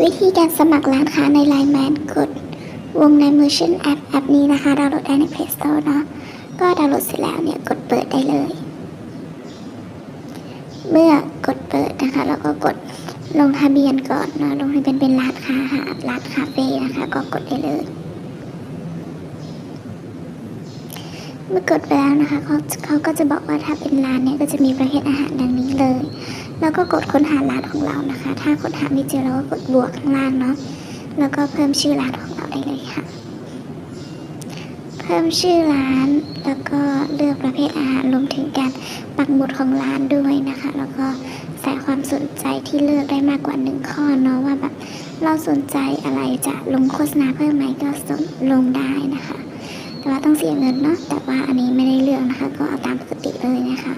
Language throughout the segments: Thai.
วิธีการสมัครร้านค้าใน Line Man กดวงใน Merchant App แอปนี้นะคะ ดาวน์โหลดได้ใน Play Store เนาะก็ดาวน์โหลดเสร็จแล้วเนี่ย กดเปิดได้เลย เมื่อกดเปิดนะคะ แล้วก็กดลงทะเบียนก่อนเนาะลงทะเบียนเป็นร้านค้าหาร้านคาเฟ่นะคะ ก็กดได้เลย เมื่อกดไปแล้วนะคะเขาเขาก็จะบอกว่าถ้าเป็นร้านเนี่ยก็จะมีประเภทอาหารดังนี้เลย แล้วก็กดค้นหาร้านของเรานะคะ ถ้าค้นหาไม่เจอเราก็กดบวกข้างล่างเนาะแล้วก็เพิ่มชื่อร้านของเราได้เลยค่ะ เพิ่มชื่อร้านแล้วก็เลือกประเภทอาหารรวมถึงการปักหมุดของร้านด้วยนะคะ แล้วก็ใส่ความสนใจที่เลือกได้มากกว่าหนึ่งข้อเนาะว่าแบบเราสนใจอะไรจะลงโฆษณาเพิ่มไหมก็ลงได้นะคะ แต่ว่าต้องเสียเงินเนาะแต่ว่าอันนี้ไม่ได้เลือกนะคะ ก็เอาตามปกติเลยนะคะ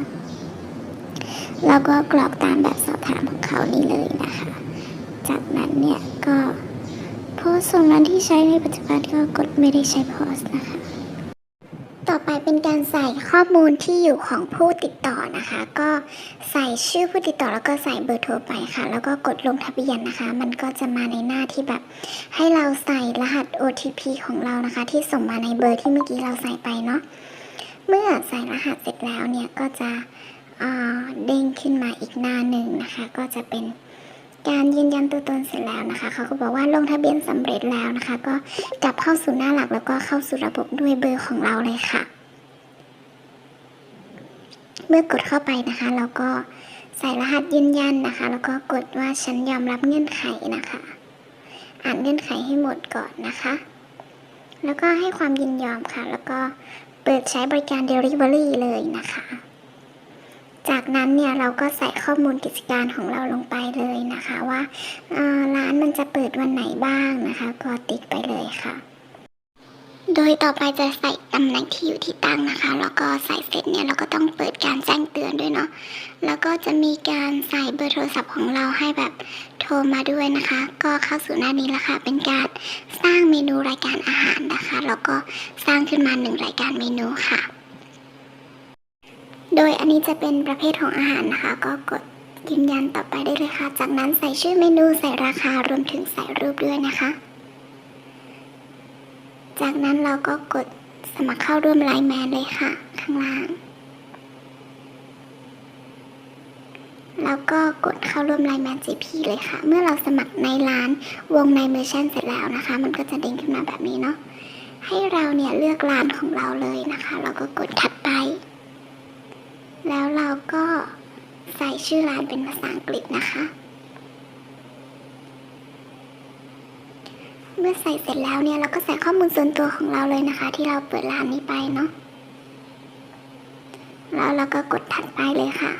แล้วก็กรอกตามแบบสอบถามของเขานี่เลยนะคะ จากนั้นเนี่ยก็โพสต์ส่งร้านที่ใช้ในปัจจุบันก็กดไม่ได้ใช้โพสต์นะคะ ไปเป็นการใส่ข้อมูลที่อยู่ของผู้ติดต่อนะคะ ก็ใส่ชื่อผู้ติดต่อแล้วก็ใส่เบอร์โทรไปค่ะ แล้วก็กดลงทะเบียนนะคะ มันก็จะมาในหน้าที่แบบ ให้เราใส่รหัส OTP ของเรานะคะ ที่ส่งมาในเบอร์ที่เมื่อกี้เราใส่ไปเนาะเมื่อใส่รหัสเสร็จแล้วเนี่ยก็จะเด้งขึ้นมาอีกหน้าหนึ่งนะคะ ก็จะเป็นการยืนยันตัวตนเสร็จแล้วนะคะ เขาก็บอกว่าลงทะเบียนสำเร็จแล้วนะคะ ก็กลับเข้าสู่หน้าหลักแล้วก็เข้าสู่ระบบด้วยเบอร์ของเราเลยค่ะ มื่อกดเข้าไปนะคะเราก็ใส่รหัสยืนยันนะคะ แล้วก็กดว่าฉันยอมรับเงื่อนไขนะคะ อ่านเงื่อนไขให้หมดก่อนนะคะ แล้วก็ให้ความยินยอมค่ะ แล้วก็เปิดใช้บริการ Delivery เลยนะคะ จากนั้นเนี่ยเราก็ใส่ข้อมูลกิจการของเราลงไปเลยนะคะ ว่าร้านมันจะเปิดวันไหนบ้างนะคะ ก็ติ๊กไปเลยค่ะ โดยต่อไปจะใส่ตำแหน่งที่อยู่ที่ตั้งนะคะ แล้วก็ใส่เสร็จเนี่ยเราก็ต้องเปิดการแจ้งเตือนด้วยเนาะ แล้วก็จะมีการใส่เบอร์โทรศัพท์ของเราให้แบบโทรมาด้วยนะคะ ก็เข้าสู่หน้านี้แล้วค่ะ เป็นการสร้างเมนูรายการอาหารนะคะ แล้วก็สร้างขึ้นมาหนึ่งรายการเมนูค่ะ โดยอันนี้จะเป็นประเภทของอาหารนะคะ ก็กดยืนยันต่อไปได้เลยค่ะ จากนั้นใส่ชื่อเมนู ใส่ราคา รวมถึงใส่รูปด้วยนะคะ จากนั้นเราก็กดสมัครเข้าร่วมไลน์แมนเลยค่ะ ข้างล่าง แล้วก็กดเข้าร่วมไลน์แมน GP เลยค่ะ เมื่อเราสมัครในร้านวงในเมอร์ชันเสร็จแล้วนะคะ มันก็จะเด้งขึ้นมาแบบนี้เนาะ ให้เราเนี่ยเลือกร้านของเราเลยนะคะแล้วก็กดถัดไป แล้วเราก็ใส่ชื่อร้านเป็นภาษาอังกฤษนะคะ มื่อใส่เสร็จแล้วเนี่ยเราก็ใส่ข้อมูลส่วนตัวของเราเลยนะคะ ที่เราเปิดร้านนี้ไปเนาะแล้วเราก็กดถัดไปเลยค่ะ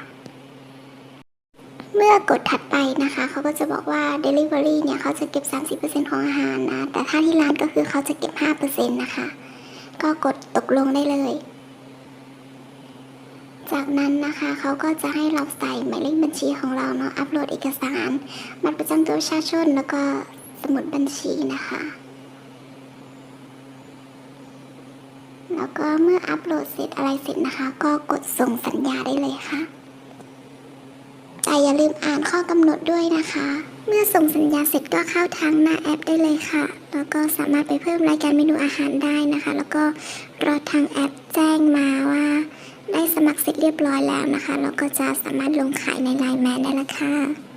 เมื่อกดถัดไปนะคะ เขาก็จะบอกว่า Delivery เนี่ยเขาจะเก็บ 30%ของอาหารนะ แต่ถ้าที่ร้านก็คือเขาจะเก็บ 5%นะคะ ก็กดตกลงได้เลย จากนั้นนะคะเขาก็จะให้เราใส่หมายเลขบัญชีของเราเนาะ อัปโหลดเอกสารบัตรประจำตัวประชาชนแล้วก็ สมุดบัญชีนะคะ แล้วก็เมื่ออัปโหลดเสร็จอะไรเสร็จนะคะ ก็กดส่งสัญญาได้เลยค่ะ แต่อย่าลืมอ่านข้อกำหนดด้วยนะคะ เมื่อส่งสัญญาเสร็จก็เข้าทางหน้าแอปได้เลยค่ะ แล้วก็สามารถไปเพิ่มรายการเมนูอาหารได้นะคะ แล้วก็รอทางแอปแจ้งมาว่าได้สมัครเสร็จเรียบร้อยแล้วนะคะแล้วก็จะสามารถลงขายในไลน์แมนได้ล้วค่ะ